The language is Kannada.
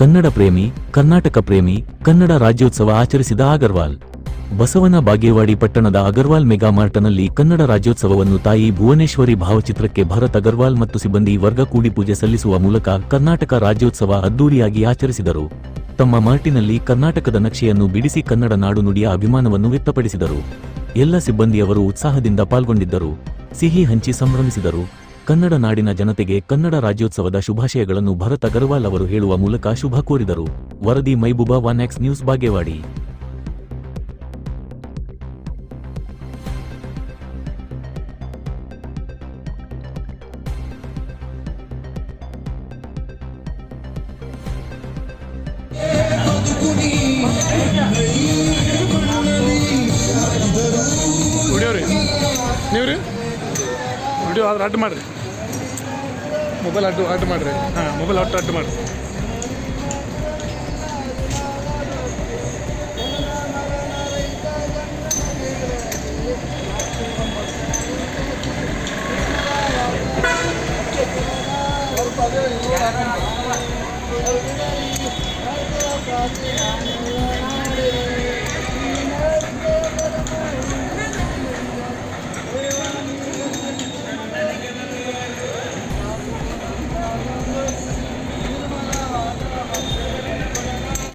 ಕನ್ನಡ ಪ್ರೇಮಿ, ಕರ್ನಾಟಕ ಪ್ರೇಮಿ, ಕನ್ನಡ ರಾಜ್ಯೋತ್ಸವ ಆಚರಿಸಿದ ಅಗರ್ವಾಲ್. ಬಸವನ ಬಾಗೇವಾಡಿ ಪಟ್ಟಣದ ಅಗರ್ವಾಲ್ ಮೆಗಾ ಮಾರ್ಟ್ನಲ್ಲಿ ಕನ್ನಡ ರಾಜ್ಯೋತ್ಸವವನ್ನು ತಾಯಿ ಭುವನೇಶ್ವರಿ ಭಾವಚಿತ್ರಕ್ಕೆ ಭರತ್ ಅಗರ್ವಾಲ್ ಮತ್ತು ಸಿಬ್ಬಂದಿ ವರ್ಗ ಕೂಡಿ ಪೂಜೆ ಸಲ್ಲಿಸುವ ಮೂಲಕ ಕರ್ನಾಟಕ ರಾಜ್ಯೋತ್ಸವ ಅದ್ದೂರಿಯಾಗಿ ಆಚರಿಸಿದರು. ತಮ್ಮ ಮಾರ್ಟಿನಲ್ಲಿ ಕರ್ನಾಟಕದ ನಕ್ಷೆಯನ್ನು ಬಿಡಿಸಿ ಕನ್ನಡ ನಾಡು ನುಡಿಯ ಅಭಿಮಾನವನ್ನು ವ್ಯಕ್ತಪಡಿಸಿದರು. ಎಲ್ಲ ಸಿಬ್ಬಂದಿಯವರು ಉತ್ಸಾಹದಿಂದ ಪಾಲ್ಗೊಂಡಿದ್ದರು. ಸಿಹಿ ಹಂಚಿ ಸಂಭ್ರಮಿಸಿದರು. ಕನ್ನಡ ನಾಡಿನ ಜನತೆಗೆ ಕನ್ನಡ ರಾಜ್ಯೋತ್ಸವದ ಶುಭಾಶಯಗಳನ್ನು ಭರತ್ ಅಗರ್ವಾಲ್ ಅವರು ಹೇಳುವ ಮೂಲಕ ಶುಭ ಕೋರಿದರು. ವರದಿ Mehbooba one X news, Bagewadi. ನೀವ್ರಿ? Video ಆದ್ರೆ ಅಡ್ಡು ಮಾಡಿರಿ ಮೊಬೈಲ್ ಅಡ್ಡು ಅಡ್ಡು ಮಾಡಿರಿ ಹಾಂ ಮೊಬೈಲ್ ಅಟ್ಟು ಅಡ್ಡು ಮಾಡಿರಿ Yeah.